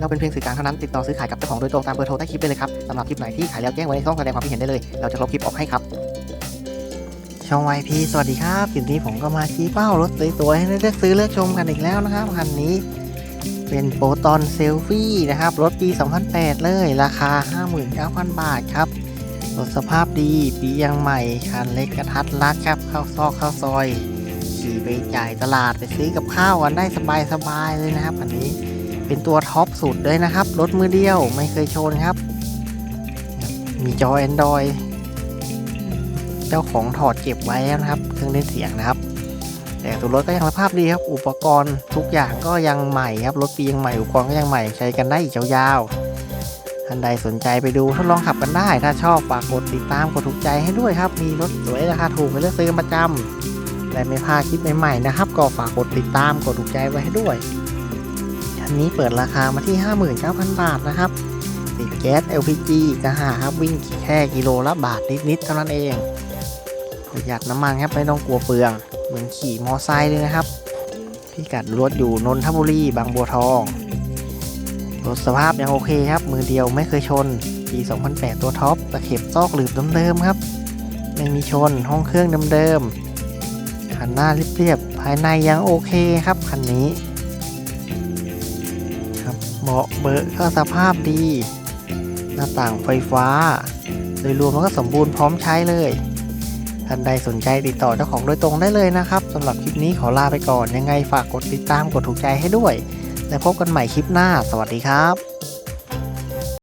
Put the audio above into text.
เราเป็นเพียงสื่อกลางเท่านั้นติดต่อซื้อขายกับเจ้าของโดยตรงตามเบอร์โทรใต้คลิปได้เลยครับสำหรับคลิปไหนที่ขายแล้วแจ้งไว้ในช่องแสดงความคิดเห็นได้เลย เราจะลบคลิปออกให้ครับช่องวพีสวัสดีครับคลิปนี้ผมก็มาชี้เป้ารถสวยๆให้เลือกซื้อเลือกชมกันอีกแล้วนะครับคันนี้เป็นโปรตอนเซลฟี่นะครับรถปี 2008 เลย ราคา 59,000 บาทครับรถสภาพดี ปียังใหม่คันเล็กกระทัดรัดครับเข้าซอกเข้าซอยขี่ไปจ่ายตลาดไปซื้อกับข้าวกันได้สบายๆเลยนะครับอันนี้ เป็นตัวท็อปสุดเลยนะครับ รถมือเดียวไม่เคยชนครับ มีจอ Android เจ้าของถอดเก็บไว้นะครับเครื่องเล่นเสียงนะครับ แต่ตัวรถก็ยังสภาพดีครับ อุปกรณ์ทุกอย่างก็ยังใหม่ครับ รถปียังใหม่ อุปกรณ์ก็ยังใหม่ใช้กันได้อีกยาวๆ ท่านใดสนใจไปดูทดลองขับกันได้ ถ้าชอบฝากกดติดตามกดถูกใจให้ด้วยครับ มีรถสวยราคาถูกไปเลือกซื้อกันประจำและไม่พลาดคลิปใหม่ๆนะครับ ก็ฝากกดติดตามกดถูกใจไว้ให้ด้วย คันนี้เปิดราคามาที่ 59,000 บาทนะครับติดแก๊ส LPG จะหาครับวิ่งแค่กิโลละบาทนิดๆเท่านั้นเองประหยัดน้ำมันครับไม่ต้องกลัวเปลืองเหมือนขี่มอไซค์เลยนะครับพิกัดรถอยู่นนทบุรีบางบัวทองรถสภาพยังโอเคครับ มือเดียวไม่เคยชน ปี 2008 ตัวท็อปตะเข็บซอกหลืบเดิมๆครับ ไม่มีชนห้องเครื่องเดิมๆคันหน้าเรียบๆภายในยังโอเคครับคันนี้ ครับเบาะเบอะก็สภาพดี หน้าต่างไฟฟ้า โดยรวมมันก็สมบูรณ์พร้อมใช้เลยท่านใดสนใจติดต่อเจ้าของโดยตรงได้เลยนะครับสำหรับคลิปนี้ขอลาไปก่อนยังไงฝากกดติดตามกดถูกใจให้ด้วย และพบกันใหม่คลิปหน้า สวัสดีครับ